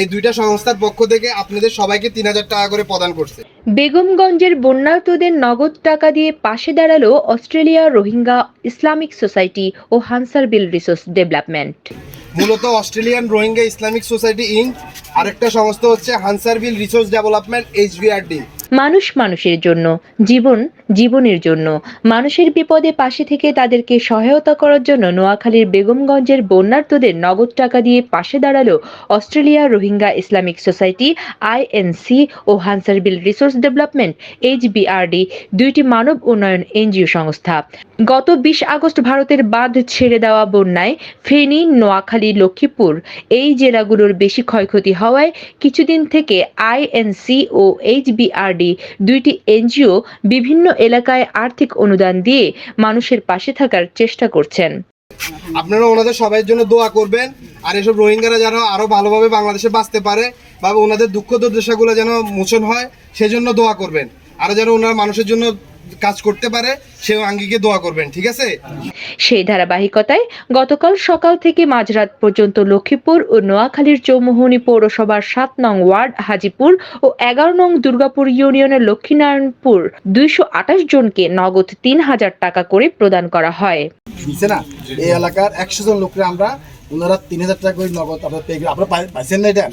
এই দুইটা সংস্থার পক্ষ থেকে আপনাদের সবাইকে তিন হাজার টাকা করে প্রদান করছে। বেগমগঞ্জের বন্যার্তদের নগদ টাকা দিয়ে পাশে দাঁড়াল অস্ট্রেলিয়া রোহিঙ্গা ইসলামিক সোসাইটি ও হানসার বিল রিসোর্স ডেভেলপমেন্ট। মূলত Australian Rohingya Islamic society in আরেকটা সংস্থা হচ্ছে হানসার বিল রিসোর্স ডেভেলপমেন্ট এইচবিআরডি। মানুষ মানুষের জন্য, জীবন জীবনের জন্য। মানুষের বিপদে পাশে থেকে তাদেরকে সহায়তা করার জন্য নোয়াখালীর বেগমগঞ্জের বন্যার্তদের নগদ টাকা দিয়ে পাশে দাঁড়াল Australia Rohingya Islamic society, INC ও হানসারবিল রিসোর্স ডেভেলপমেন্ট, এইচবিআরডি, দুইটি মানব উন্নয়ন এনজিও সংস্থা। গত বিশ আগস্ট ভারতের বাঁধ ছেড়ে দেওয়া বন্যায় ফেনী, নোয়াখালী, লক্ষ্মীপুর এই জেলাগুলোর বেশি ক্ষয়ক্ষতি হওয়ায় কিছুদিন থেকে আইএনসি ও এইচবিআরডি দুইটি এনজিও বিভিন্ন এলাকায় আর্থিক অনুদান দিয়ে মানুষের পাশে থাকার চেষ্টা করছেন। আপনারা ওনাদের সবাইয়ের জন্য দোয়া করবেন, আর এসব রোহিঙ্গারা যেন আরও ভালোভাবে বাংলাদেশে বাঁচতে পারে বা ওনাদের দুঃখ দুর্দশাগুলো যেন মোচন হয়, সেজন্য দোয়া করবেন। আর যেন ওনারা মানুষের জন্য কাজ করতে পারে সে আঙ্গিকে দোয়া করবেন ঠিক আছে? সেই ধারাবাহিকতায় গতকাল সকাল থেকে মাঝরাত পর্যন্ত লক্ষ্মীপুর ও নোয়াখালীর চৌমোহনী পৌরসভার সাত নং ওয়ার্ড হাজিপুর ও এগারো নং দুর্গাপুর ইউনিয়নের লক্ষ্মীনারায়ণপুর দুইশো আঠাশ জনকে নগদ তিন হাজার টাকা করে প্রদান করা হয়। এই এলাকার একশো জন লোকরে আমরা ওনারা তিন হাজার টাকা করে নগদ আপনার পে করে আপনারা পাইছেন না এটা?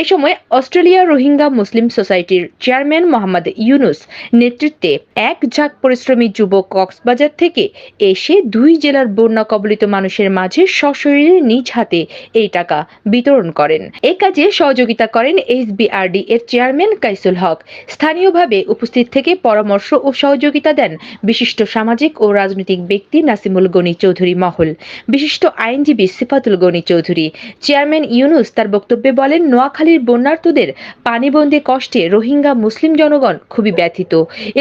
এ সময় অস্ট্রেলিয়া রোহিঙ্গা মুসলিম সোসাইটির চেয়ারম্যান মোহাম্মদ ইউনুস নেতৃত্বে এক ঝাঁক পরিশ্রমী যুবক কক্সবাজার থেকে এসে দুই জেলার বন্যা কবলিত মানুষের মাঝে সশরীরে নিজ হাতে এই টাকা বিতরণ করেন। এ কাজে সহযোগিতা করেন এইচবিআরডি এর চেয়ারম্যান কাইসুল হক। স্থানীয়ভাবে উপস্থিত থেকে পরামর্শ ও সহযোগিতা দেন বিশিষ্ট সামাজিক ও রাজনৈতিক ব্যক্তি নাসিমুল গনি চৌধুরী মহল। বিশিষ্ট আইনজীবী সিফাতুল গনি চৌধুরী। চেয়ারম্যান ইউনুস তার বক্তব্যে বলেন নোয়াখালীর বন্যার্তদের পানিবন্দী কষ্টে রোহিঙ্গা মুসলিম জনগণ খুবই ব্যথিত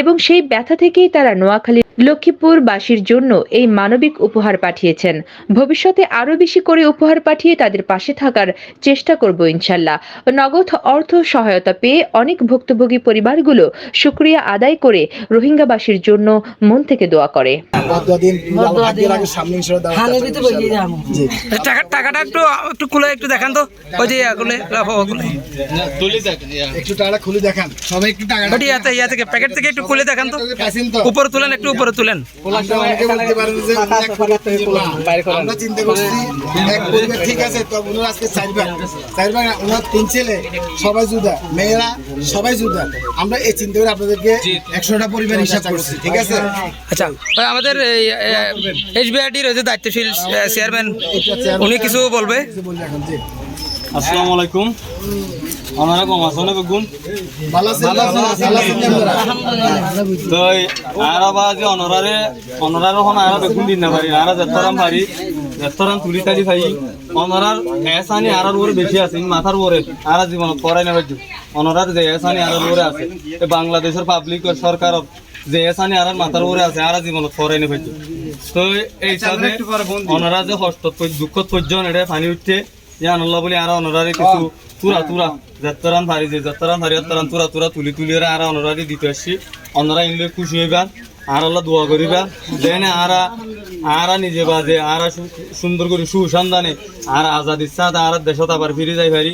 এবং সেই ব্যথা থেকেই তারা নোয়াখালী লক্ষ্মীপুরবাসীর জন্য এই মানবিক উপহার পাঠিয়েছেন। ভবিষ্যতে আরও বেশি করে উপহার পাঠিয়ে তাদের পাশে থাকার চেষ্টা করব ইনশাল্লাহ। নগদ অর্থ সহায়তা পেয়ে অনেক ভুক্তভোগী পরিবারগুলো সুক্রিয়া আদায় করে রোহিঙ্গাবাসীর জন্য মন থেকে দোয়া করে। টাকা টাকাটা একটু একটু খুলে একটু দেখান তো। ওই যে খুলে খুলে একটু টাকাটা খুলে দেখান। সবাই একটু টাকাটা ওটি ইয়াতে ইয়া থেকে প্যাকেট থেকে একটু খুলে দেখান তো। উপরে তুলেন একটু উপরে তুলেন। আমরা চিন্তা করছি এক পরিবার ঠিক আছে তো উনার আজকে ওনার তিন ছেলে সবাই জুদা মেয়েরা সবাই জুদা আমরা এই চিন্তা করে আপনাদেরকে একশোটা পরিবার হিসাব করছি ঠিক আছে? আচ্ছা আমাদের এইচবিআরডির ওই যে দায়িত্বশীল চেয়ারম্যান উনি কিছু বলবে? আসসালামু আলাইকুম। আমরা কম আসনে বেগুন? তো আরা বা যে অনরারে অনরার হন আরা বেগুন দিন না পারি আরা যেতরাম পারি যেতরাম তুলি তালি পাই অনরার এসানি আরার ওরে বেশি আছে মাথার ওরে আরা জীবন করাই না পাইছো অনরার যে এসানি আরার ওরে আছে এ বাংলাদেশের পাবলিক সরকার যে এসানি আরার মাথার ওরে আছে আরা জীবন করাই না পাইছো তো এই হিসাবে অনরা যে হস্ত দুঃখ পর্যন্ত এটা পানি উঠছে যে আনল্লাহ বলি আর অনরারে কিছু তুরা তুরা যাত্রান ভারি যে যাত্রান ভারি যাত্রান তুরা তুরা তুলি তুলি ওরা আর অনরারে দিতে আসছি অনরা ইনলে খুশি হইবা। আর আল্লাহ দোয়া করিবা দেন আরা আরা নিজে বাজে আরা সুন্দর করে সুসন্ধানে আর আজাদ ইচ্ছা আর দেশত আবার ফিরে যাই পারি